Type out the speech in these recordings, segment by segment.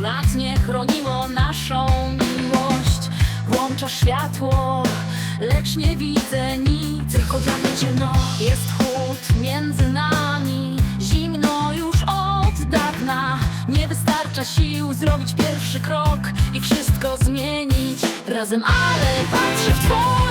to naszą miłość. Włączasz światło, lecz nie widzę nic Tylko dla mnie ciemno. Jest chłód między nami Zimno już od dawna. Nie wystarcza sił zrobić pierwszy krok I wszystko zmienić razem Ale patrzę w twoje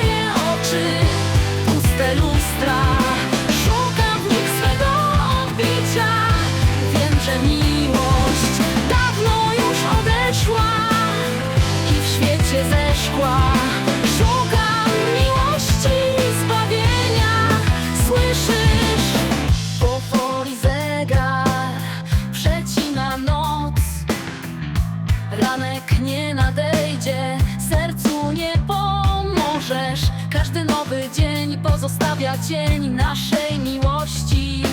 cień naszej miłości.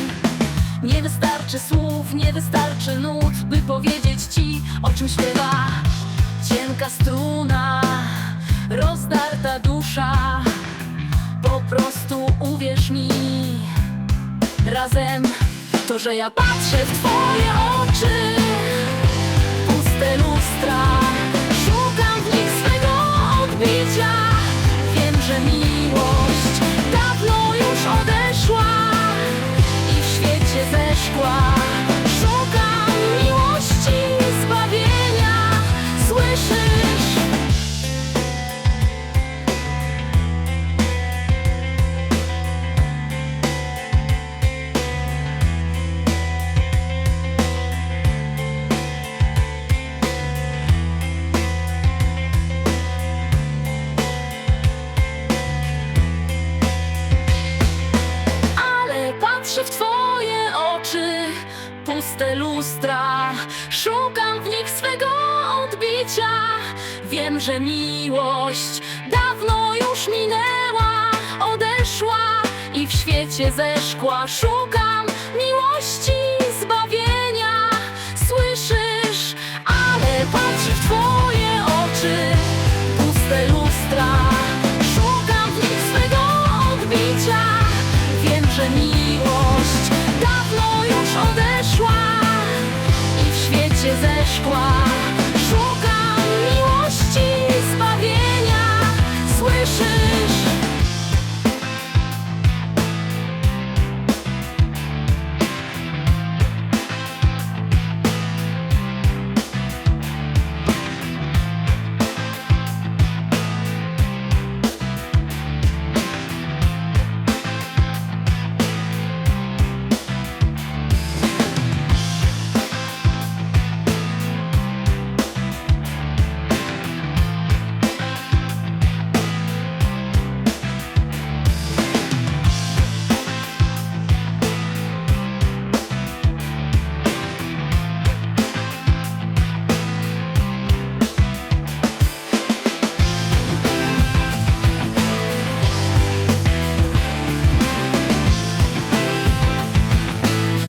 Nie wystarczy słów, nie wystarczy nut, by powiedzieć ci, o czym śpiewa cienka struna, rozdarta dusza. Po prostu uwierz mi, razem to, że ja patrzę w twoje oczy Puste lustra. Szukam w nich swego odbicia. Wiem, że miłość Dawno już minęła Odeszła I w świecie zeszkła Szukam miłości szkła.